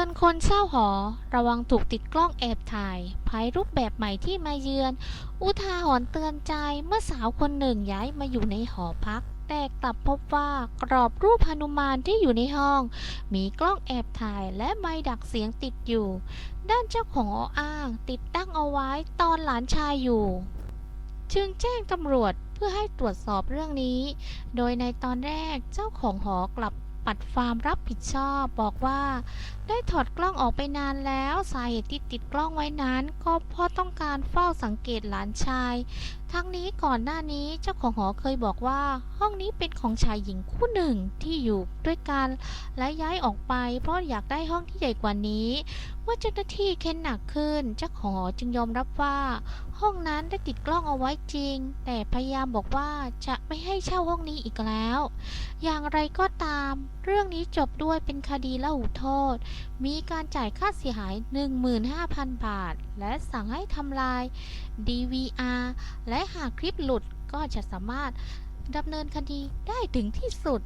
อนคนเช่าหอ ระวังถูกติดกล้องแอบถ่ายภายรูปแบบใหม่ที่มาเยือน อุทาหรณ์เตือนใจเมื่อสาวคนหนึ่งย้ายมาอยู่ในหอพัก แต่กลับพบว่ากรอบรูปหนุมานที่อยู่ในห้อง มีกล้องแอบถ่ายและไม้ดักเสียงติดอยู่ ด้านเจ้าของออ้าง ติดตั้งเอาไว้ตอนหลานชายอยู่ จึงแจ้งตำรวจเพื่อให้ตรวจสอบเรื่องนี้ โดยในตอนแรกเจ้าของหอกลับ ปัดฟาร์มรับผิดชอบบอกว่า ได้ถอดกล้องออกไปนานแล้ว สาเหตุที่ติดกล้องไว้นั้น ก็เพราะต้องการเฝ้าสังเกตหลานชาย ทั้งนี้ก่อนหน้านี้เจ้าของหอเคยบอกว่า ห้องนี้เป็นของชายหญิงคู่หนึ่งที่อยู่ด้วยกันและย้ายออกไป เพราะอยากได้ห้องที่ใหญ่กว่านี้ เมื่อเจ้าหน้าที่เค้นหนักขึ้น เจ้าของหอจึงยอมรับว่า ห้องนั้นได้ติดกล้องเอาไว้จริง แต่พยายามบอกว่าจะไม่ให้เช่าห้องนี้อีกแล้ว อย่างไรก็ตาม เรื่องนี้จบด้วยเป็นคดีละหูโทษ มีการจ่ายค่าเสียหาย 15,000 บาท และสั่งให้ทำลาย DVR และและหากคลิปหลุดก็จะสามารถดำเนินคดีได้ถึงที่สุด